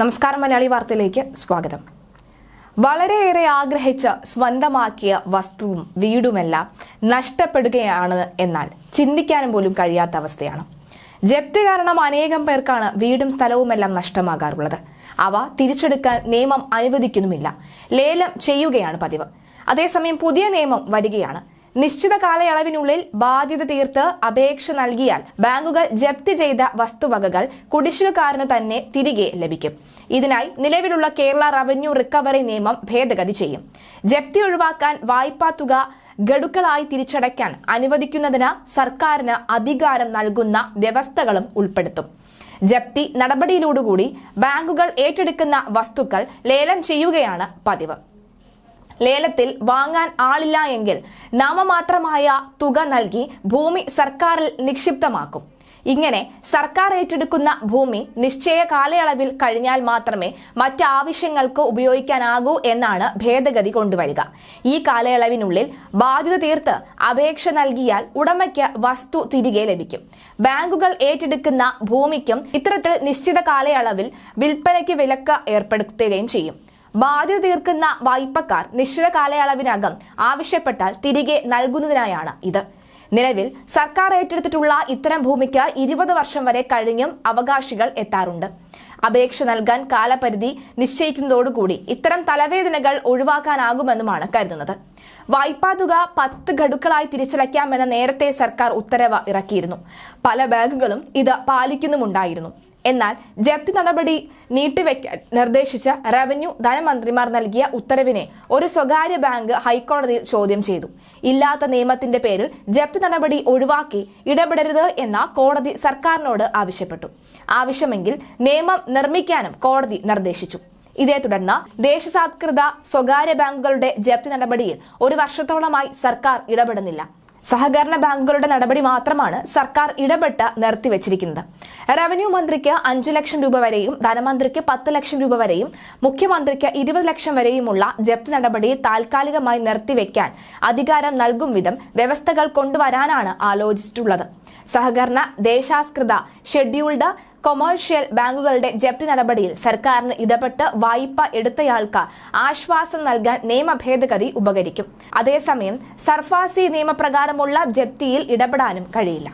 നമസ്കാരം മലയാളി വാർത്തയിലേക്ക് സ്വാഗതം. വളരെയേറെ ആഗ്രഹിച്ച് സ്വന്തമാക്കിയ വസ്തുവും വീടുമെല്ലാം നഷ്ടപ്പെടുകയാണ് എന്നാൽ ചിന്തിക്കാനും പോലും കഴിയാത്ത അവസ്ഥയാണ്. ജപ്തി കാരണം അനേകം പേർക്കാണ് വീടും സ്ഥലവുമെല്ലാം നഷ്ടമാകാറുള്ളത്. അവ തിരിച്ചെടുക്കാൻ നിയമം അനുവദിക്കുന്നുമില്ല. ലേലം ചെയ്യുകയാണ് പതിവ്. അതേസമയം പുതിയ നിയമം വരികയാണ്. നിശ്ചിത കാലയളവിനുള്ളിൽ ബാധ്യത തീർത്ത് അപേക്ഷ നൽകിയാൽ ബാങ്കുകൾ ജപ്തി ചെയ്ത വസ്തുവകകൾ കുടിശ്ശികക്കാരന് തന്നെ തിരികെ ലഭിക്കും. ഇതിനായി നിലവിലുള്ള കേരള റവന്യൂ റിക്കവറി നിയമം ഭേദഗതി ചെയ്യും. ജപ്തി ഒഴിവാക്കാൻ വായ്പാ തുക ഗഡുക്കളായി തിരിച്ചടയ്ക്കാൻ അനുവദിക്കുന്നതിന് സർക്കാരിന് അധികാരം നൽകുന്ന വ്യവസ്ഥകളും ഉൾപ്പെടുത്തും. ജപ്തി നടപടിയിലൂടുകൂടി ബാങ്കുകൾ ഏറ്റെടുക്കുന്ന വസ്തുക്കൾ ലേലം ചെയ്യുകയാണ് പതിവ്. ലേലത്തിൽ വാങ്ങാൻ ആളില്ല എങ്കിൽ നാമമാത്രമായ തുക നൽകി ഭൂമി സർക്കാരിൽ നിക്ഷിപ്തമാക്കും. ഇങ്ങനെ സർക്കാർ ഏറ്റെടുക്കുന്ന ഭൂമി നിശ്ചയ കാലയളവിൽ കഴിഞ്ഞാൽ മാത്രമേ മറ്റ് ആവശ്യങ്ങൾക്ക് ഉപയോഗിക്കാനാകൂ എന്നാണ് ഭേദഗതി കൊണ്ടുവരിക. ഈ കാലയളവിനുള്ളിൽ ബാധ്യത തീർത്ത് അപേക്ഷ നൽകിയാൽ ഉടമയ്ക്ക് വസ്തു തിരികെ ലഭിക്കും. ബാങ്കുകൾ ഏറ്റെടുക്കുന്ന ഭൂമിക്കും ഇത്തരത്തിൽ നിശ്ചിത കാലയളവിൽ വിൽപ്പനയ്ക്ക് വിലക്ക് ഏർപ്പെടുത്തുകയും ചെയ്യും. ബാധ്യത തീർക്കുന്ന വായ്പക്കാർ നിശ്ചിത കാലയളവിനകം ആവശ്യപ്പെട്ടാൽ തിരികെ നൽകുന്നതിനായാണ് ഇത്. നിലവിൽ സർക്കാർ ഏറ്റെടുത്തിട്ടുള്ള ഇത്തരം ഭൂമിക്ക് ഇരുപത് വർഷം വരെ കഴിഞ്ഞും അവകാശികൾ എത്താറുണ്ട്. അപേക്ഷ നൽകാൻ കാലപരിധി നിശ്ചയിക്കുന്നതോടുകൂടി ഇത്തരം തലവേദനകൾ ഒഴിവാക്കാനാകുമെന്നുമാണ് കരുതുന്നത്. വായ്പാ തുക പത്ത് ഘടുക്കളായി തിരിച്ചടയ്ക്കാമെന്ന നേരത്തെ സർക്കാർ ഉത്തരവ് ഇറക്കിയിരുന്നു. പല ബാങ്കുകളും ഇത് പാലിക്കുന്നുമുണ്ടായിരുന്നു. എന്നാൽ ജപ്തി നടപടി നീട്ടിവെക്കാൻ നിർദ്ദേശിച്ച റവന്യൂ ധനമന്ത്രിമാർ നൽകിയ ഉത്തരവിനെ ഒരു സ്വകാര്യ ബാങ്ക് ഹൈക്കോടതിയിൽ ചോദ്യം ചെയ്തു. ഇല്ലാത്ത നിയമത്തിന്റെ പേരിൽ ജപ്തി നടപടി ഒഴിവാക്കി ഇടപെടരുത് എന്ന കോടതി സർക്കാരിനോട് ആവശ്യപ്പെട്ടു. ആവശ്യമെങ്കിൽ നിയമം നിർമ്മിക്കാനും കോടതി നിർദ്ദേശിച്ചു. ഇതേ തുടർന്ന് ദേശസാത്കൃത സ്വകാര്യ ബാങ്കുകളുടെ ജപ്തി നടപടിയിൽ ഒരു വർഷത്തോളമായി സർക്കാർ ഇടപെടുന്നില്ല. സഹകരണ ബാങ്കുകളുടെ നടപടി മാത്രമാണ് സർക്കാർ ഇടപെട്ട് നിർത്തിവച്ചിരിക്കുന്നത്. റവന്യൂ മന്ത്രിക്ക് അഞ്ചു ലക്ഷം രൂപ വരെയും ധനമന്ത്രിക്ക് പത്ത് ലക്ഷം രൂപ വരെയും മുഖ്യമന്ത്രിക്ക് ഇരുപത് ലക്ഷം വരെയുമുള്ള ജപ്തി നടപടി താൽക്കാലികമായി നിർത്തിവെക്കാൻ അധികാരം നൽകും വിധം വ്യവസ്ഥകൾ കൊണ്ടുവരാനാണ് ആലോചിച്ചിട്ടുള്ളത്. സഹകരണ ദേശാസ്കൃത ഷെഡ്യൂൾഡ് കൊമേഴ്ഷ്യൽ ബാങ്കുകളുടെ ജപ്തി നടപടിയിൽ സർക്കാരിന് ഇടപെട്ട് വായ്പ എടുത്തയാൾക്ക് ആശ്വാസം നൽകാൻ നിയമ ഭേദഗതി ഉപകരിക്കും. അതേസമയം സർഫാസി നിയമപ്രകാരമുള്ള ജപ്തിയിൽ ഇടപെടാനും കഴിയില്ല.